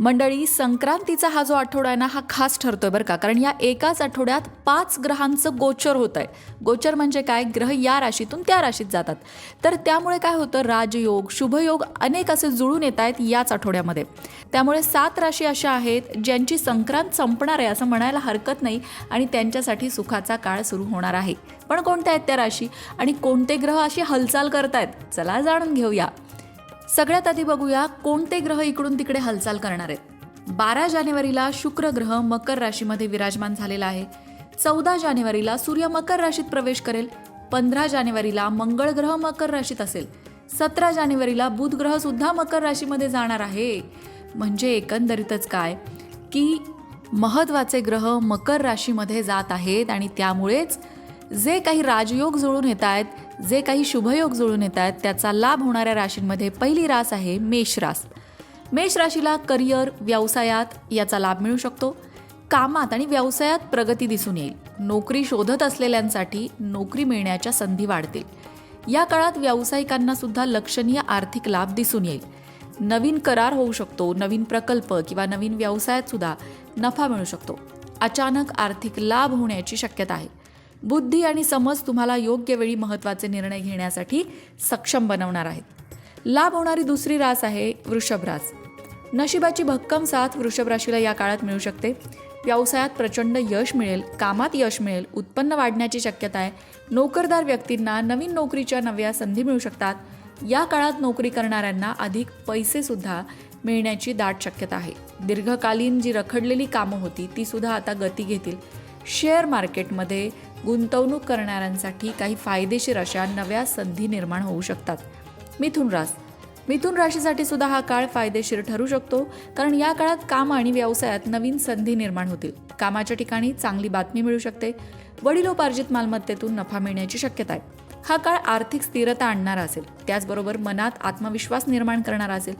मंडळी संक्रांतीचा हा जो आठवडा आहे ना हा खास ठरतोय बरं का. कारण या एकाच आठवड्यात पाच ग्रहांचं गोचर होत आहे गोचर म्हणजे काय? ग्रह या राशीतून त्या राशीत जातात. तर त्यामुळे काय होतं? राजयोग शुभयोग अनेक असे जुळून येत आहेत याच आठवड्यामध्ये. त्यामुळे सात राशी अशा आहेत ज्यांची संक्रांत संपणार आहे असं म्हणायला हरकत नाही आणि त्यांच्यासाठी सुखाचा काळ सुरू होणार आहे. पण कोणत्या आहेत त्या राशी? आणि कोणते ग्रह अशी हालचाल करतायत? चला जाणून घेऊया. सगळ्यात आधी बघूया कोणते ग्रह इकडून तिकडे हालचाल करणार आहेत. बारा जानेवारीला शुक्र ग्रह मकर राशीमध्ये विराजमान झालेला आहे. चौदा जानेवारीला सूर्य मकर राशीत प्रवेश करेल. पंधरा जानेवारीला मंगळ ग्रह मकर राशीत असेल. सतरा जानेवारीला बुध ग्रह सुद्धा मकर राशीमध्ये जाणार आहे. म्हणजे एकंदरीतच काय? की महत्त्वाचे ग्रह मकर राशीमध्ये जात आहेत आणि त्यामुळेच जे काही राजयोग जुळून येत आहेत जे काही शुभयोग जुळून येत आहेत त्याचा लाभ होणाऱ्या राशींमध्ये पहिली रास आहे मेष रास. मेष राशीला करिअर व्यवसायात याचा लाभ मिळू शकतो. कामात आणि व्यवसायात प्रगती दिसून येईल. नोकरी शोधत असलेल्यांसाठी नोकरी मिळण्याच्या संधी वाढतील. या काळात व्यावसायिकांना सुद्धा लक्षणीय आर्थिक लाभ दिसून येईल. नवीन करार होऊ शकतो नवीन प्रकल्प किंवा नवीन व्यवसायात सुद्धा नफा मिळू शकतो. अचानक आर्थिक लाभ होण्याची शक्यता आहे. बुद्धी आणि समज तुम्हाला योग्य वेळी महत्त्वाचे निर्णय घेण्यासाठी सक्षम बनवणार आहेत. लाभ होणारी दुसरी रास आहे वृषभ रास. नशिबाची भक्कम साथ वृषभ राशीला या काळात मिळू शकते. व्यवसायात प्रचंड यश मिळेल कामात यश मिळेल उत्पन्न वाढण्याची शक्यता आहे. नोकरदार व्यक्तींना नवीन नोकरीच्या नव्या संधी मिळू शकतात. या काळात नोकरी करणाऱ्यांना अधिक पैसेसुद्धा मिळण्याची दाट शक्यता आहे. दीर्घकालीन जी रखडलेली कामं होती ती सुद्धा आता गती घेतील. शेअर मार्केटमध्ये गुंतवणूक करणाऱ्यांसाठी काही फायदेशीर अशा नव्या संधी निर्माण होऊ शकतात. मिथुन रास. मिथुन राशीसाठी सुद्धा हा काळ फायदेशीर ठरू शकतो कारण या काळात काम आणि व्यवसायात नवीन संधी निर्माण होतील. कामाच्या ठिकाणी चांगली बातमी मिळू शकते. वडिलोपार्जित मालमत्तेतून नफा मिळण्याची शक्यता आहे. हा काळ आर्थिक स्थिरता आणणारा असेल. त्याचबरोबर मनात आत्मविश्वास निर्माण करणारा असेल.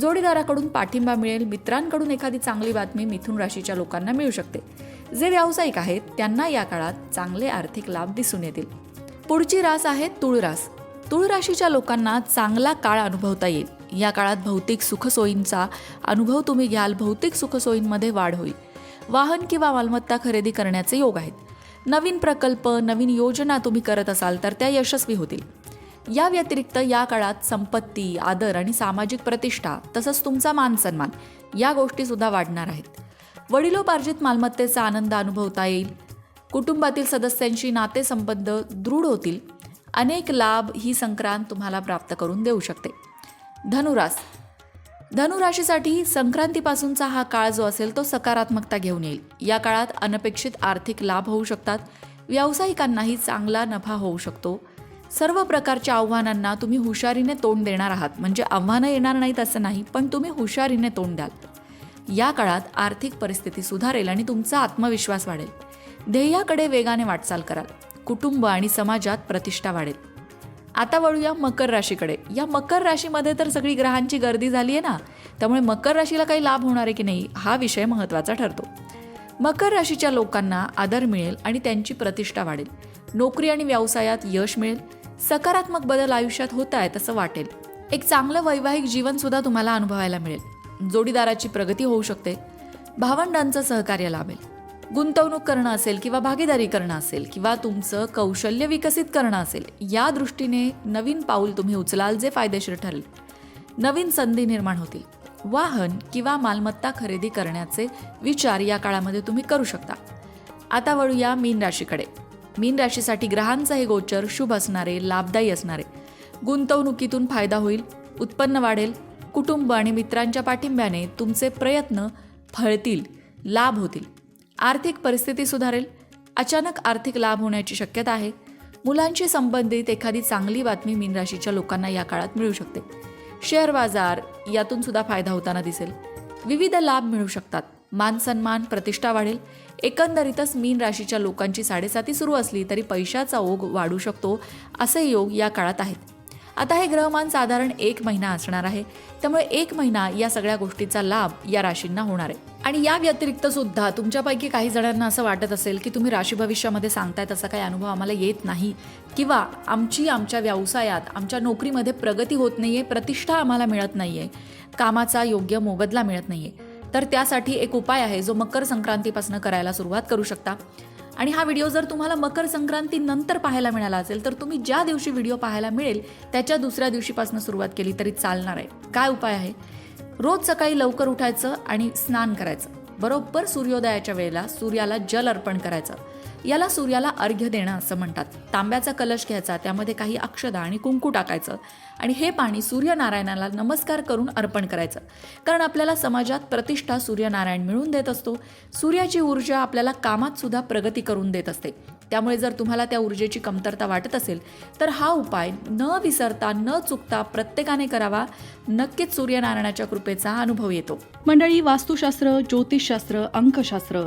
जोडीदाराकडून पाठिंबा मिळेल मित्रांकडून एखादी चांगली बातमी मिथुन राशीच्या लोकांना मिळू शकते. जे व्यावसायिक आहेत त्यांना या काळात चांगले आर्थिक लाभ दिसून येतील. पुढची रास आहे तुळ रास. तुळ राशीच्या लोकांना चांगला काळ अनुभवता येईल. या काळात भौतिक सुखसोयींचा अनुभव तुम्ही घ्याल भौतिक सुखसोयींमध्ये वाढ होईल. वाहन किंवा मालमत्ता खरेदी करण्याचे योग आहेत. नवीन प्रकल्प नवीन योजना तुम्ही करत असाल तर त्या यशस्वी होतील. या व्यतिरिक्त या काळात संपत्ती आदर आणि सामाजिक प्रतिष्ठा तसंच तुमचा मानसन्मान या गोष्टीसुद्धा वाढणार आहेत. वडिलोपार्जित मालमत्तेचा आनंद अनुभवता येईल. कुटुंबातील सदस्यांशी नातेसंबंध दृढ होतील. अनेक लाभ ही संक्रांत तुम्हाला प्राप्त करून देऊ शकते. धनुरास. धनुराशीसाठी संक्रांतीपासूनचा हा काळ जो असेल तो सकारात्मकता घेऊन येईल. या काळात अनपेक्षित आर्थिक लाभ होऊ शकतात. व्यावसायिकांनाही चांगला नफा होऊ शकतो. सर्व प्रकारच्या आव्हानांना तुम्ही हुशारीने तोंड देणार आहात. म्हणजे आव्हानं येणार नाहीत असं नाही पण तुम्ही हुशारीने तोंड द्याल. या काळात आर्थिक परिस्थिती सुधारेल आणि तुमचा आत्मविश्वास वाढेल. ध्येयाकडे वेगाने वाटचाल कराल. कुटुंब आणि समाजात प्रतिष्ठा वाढेल. आता वळूया मकर राशीकडे. या मकर राशीमध्ये तर सगळी ग्रहांची गर्दी झाली आहे ना? त्यामुळे मकर राशीला काही लाभ होणार आहे की नाही हा विषय महत्त्वाचा ठरतो. मकर राशीच्या लोकांना आदर मिळेल आणि त्यांची प्रतिष्ठा वाढेल. नोकरी आणि व्यवसायात यश मिळेल. सकारात्मक बदल आयुष्यात होत आहेत असं वाटेल. एक चांगलं वैवाहिक जीवनसुद्धा तुम्हाला अनुभवायला मिळेल. जोडीदाराची प्रगती होऊ शकते. भावंडांचं सहकार्य लाभेल. गुंतवणूक करणं असेल किंवा भागीदारी करणं असेल किंवा तुमचं कौशल्य विकसित करणं असेल या दृष्टीने नवीन पाऊल तुम्ही उचलाल जे फायदेशीर ठरेल. नवीन संधी निर्माण होतील. वाहन किंवा मालमत्ता खरेदी करण्याचे विचार या काळामध्ये तुम्ही करू शकता. आता वळूया मीन राशीकडे. मीन राशीसाठी ग्रहांचं हे गोचर शुभ असणारे लाभदायी असणारे. गुंतवणुकीतून फायदा होईल उत्पन्न वाढेल कुटुंब आणि मित्रांच्या पाठिंब्याने तुमचे प्रयत्न फळतील लाभ होतील. आर्थिक परिस्थिती सुधारेल. अचानक आर्थिक लाभ होण्याची शक्यता आहे. मुलांशी संबंधित एखादी चांगली बातमी मीन राशीच्या लोकांना या काळात मिळू शकते. शेअर बाजार यातून सुद्धा फायदा होताना दिसेल. विविध लाभ मिळू शकतात. मान सन्मान प्रतिष्ठा वाढेल. एकंदरीतच मीन राशीच्या लोकांची साडेसाती सुरू असली तरी पैशाचा ओघ वाढू शकतो असे योग या काळात आहेत. आता हे ग्रहमान साधारण एक महिना असणार आहे. त्यामुळे एक महिना या सगळ्या गोष्टीचा लाभ या राशींना होणार आहे. आणि या व्यतिरिक्त सुद्धा तुमच्यापैकी काही जणांना असं वाटत असेल की तुम्ही राशी भविष्यामध्ये सांगताय तसा काही अनुभव आम्हाला येत नाही. किंवा आमची आमच्या व्यवसायात आमच्या नोकरीमध्ये प्रगती होत नाही आहे प्रतिष्ठा आम्हाला मिळत नाही आहे कामाचा योग्य मोबदला मिळत नाही आहे तर त्यासाठी एक उपाय आहे जो मकर संक्रांतीपासून करायला सुरुवात करू शकता. आणि हा व्हिडिओ जर तुम्हाला मकर संक्रांती नंतर पाहायला मिळाला असेल तर तुम्ही ज्या दिवशी व्हिडिओ पाहायला मिळेल त्याच्या दुसऱ्या दिवशीपासून सुरुवात केली तरी चालणार आहे. काय उपाय आहे? रोज सकाळी लवकर उठायचं आणि स्नान करायचं. बरोबर सूर्योदयाच्या वेळेला सूर्याला जल अर्पण करायचं. याला सूर्याला अर्घ्य देणं असं म्हणतात. तांब्याचा कलश घ्यायचा त्यामध्ये काही अक्षदा आणि कुंकू टाकायचं आणि हे पाणी सूर्यनारायणाला नमस्कार करून अर्पण करायचं. कारण आपल्याला समाजात प्रतिष्ठा सूर्यनारायण मिळून देत असतो. सूर्याची ऊर्जा आपल्याला कामात सुद्धा प्रगती करून देत असते. त्यामुळे जर तुम्हाला त्या ऊर्जेची कमतरता वाटत असेल तर हा उपाय न विसरता न चुकता प्रत्येकाने करावा. नक्कीच सूर्यनारायणाच्या कृपेचा अनुभव येतो. मंडळी वास्तुशास्त्र ज्योतिषशास्त्र अंकशास्त्र